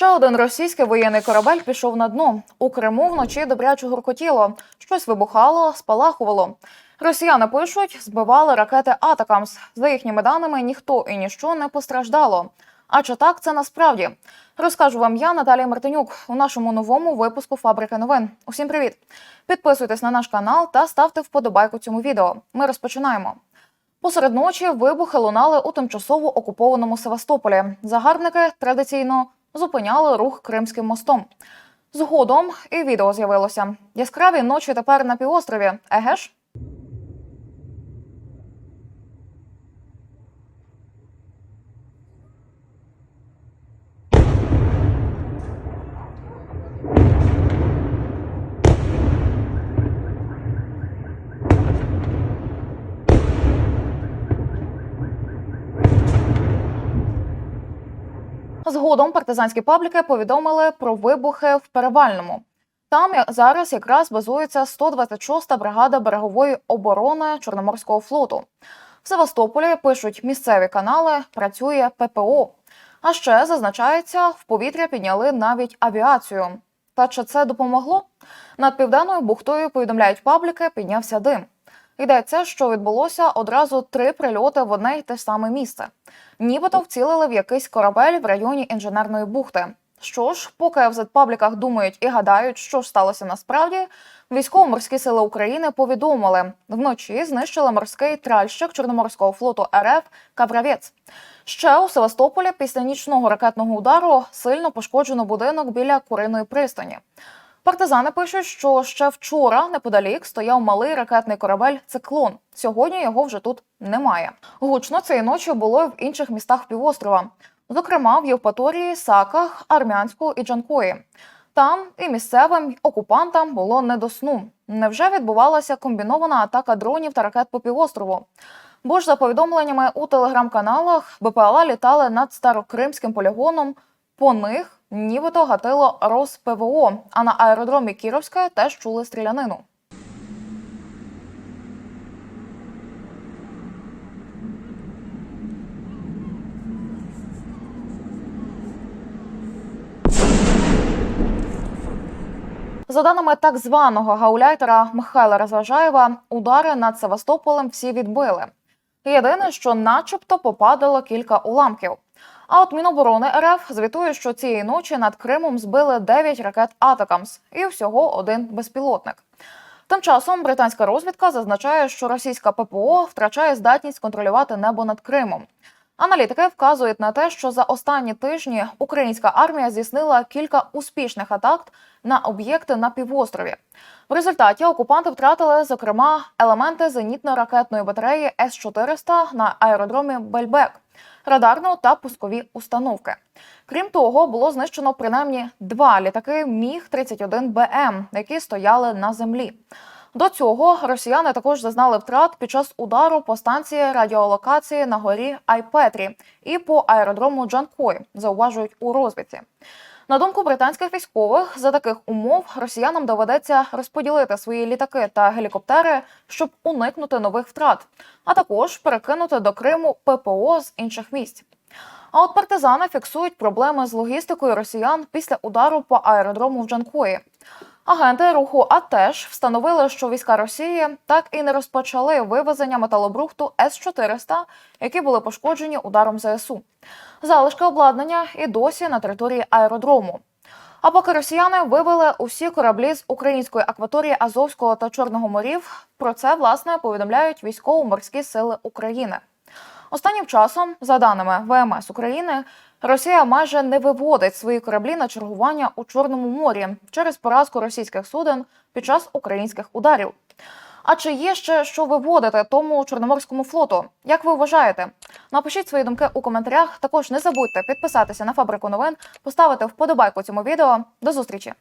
Ще один російський воєнний корабель пішов на дно. У Криму вночі добряче гуркотіло. Щось вибухало, спалахувало. Росіяни пишуть, збивали ракети Атакамс. За їхніми даними, ніхто і ніщо не постраждало. А чи так це насправді? Розкажу вам я, Наталія Мартинюк, у нашому новому випуску Фабрики новин. Усім привіт! Підписуйтесь на наш канал та ставте вподобайку цьому відео. Ми розпочинаємо. Посеред ночі вибухи лунали у тимчасово окупованому Севастополі. Загарбники традиційно зупиняли рух Кримським мостом. Згодом і відео з'явилося. Яскраві ночі тепер на півострові. Еге ж? Згодом партизанські пабліки повідомили про вибухи в Перевальному. Там зараз якраз базується 126-та бригада берегової оборони Чорноморського флоту. В Севастополі пишуть місцеві канали, працює ППО. А ще зазначається, в повітря підняли навіть авіацію. Та чи це допомогло? Над південною бухтою повідомляють пабліки, піднявся дим. Йдеться, що відбулося одразу три прильоти в одне й те саме місце. Нібито вцілили в якийсь корабель в районі інженерної бухти. Що ж, поки в зетпабліках думають і гадають, що ж сталося насправді, військово-морські сили України повідомили, вночі знищили морський тральщик Чорноморського флоту РФ Кавравець. Ще у Севастополі після нічного ракетного удару сильно пошкоджено будинок біля Куриної пристані. Партизани пишуть, що ще вчора неподалік стояв малий ракетний корабель Циклон. Сьогодні його вже тут немає. Гучно цієї ночі було в інших містах півострова, зокрема в Євпаторії, Саках, Армянську і Джанкої. Там і місцевим окупантам було не до сну. Невже відбувалася комбінована атака дронів та ракет по півострову? Бо ж за повідомленнями у телеграм-каналах БПЛА літали над старокримським полігоном. По них нібито гатило РосПВО, а на аеродромі Кіровське теж чули стрілянину. За даними так званого гауляйтера Михайла Розважаєва, удари над Севастополем всі відбили. Єдине, що начебто попадало кілька уламків. А от Міноборони РФ звітує, що цієї ночі над Кримом збили 9 ракет Атакамс і всього один безпілотник. Тим часом британська розвідка зазначає, що російська ППО втрачає здатність контролювати небо над Кримом. Аналітики вказують на те, що за останні тижні українська армія здійснила кілька успішних атак на об'єкти на півострові. В результаті окупанти втратили, зокрема, елементи зенітно-ракетної батареї С-400 на аеродромі Бельбек, радарну та пускові установки. Крім того, було знищено принаймні два літаки Міг 31 БМ, які стояли на землі. До цього росіяни також зазнали втрат під час удару по станції радіолокації на горі Айпетрі і по аеродрому Джанкой, зауважують у розвідці. На думку британських військових, за таких умов росіянам доведеться розподілити свої літаки та гелікоптери, щоб уникнути нових втрат, а також перекинути до Криму ППО з інших місць. А от партизани фіксують проблеми з логістикою росіян після удару по аеродрому в Джанкої. Агенти руху АТЕШ встановили, що війська Росії так і не розпочали вивезення металобрухту С-400, які були пошкоджені ударом ЗСУ. Залишки обладнання і досі на території аеродрому. А поки росіяни вивели усі кораблі з української акваторії Азовського та Чорного морів, про це власне повідомляють військово-морські сили України. Останнім часом, за даними ВМС України, Росія майже не виводить свої кораблі на чергування у Чорному морі через поразку російських суден під час українських ударів. А чи є ще що виводити тому чорноморському флоту? Як ви вважаєте? Напишіть свої думки у коментарях. Також не забудьте підписатися на фабрику новин, поставити вподобайку цьому відео. До зустрічі!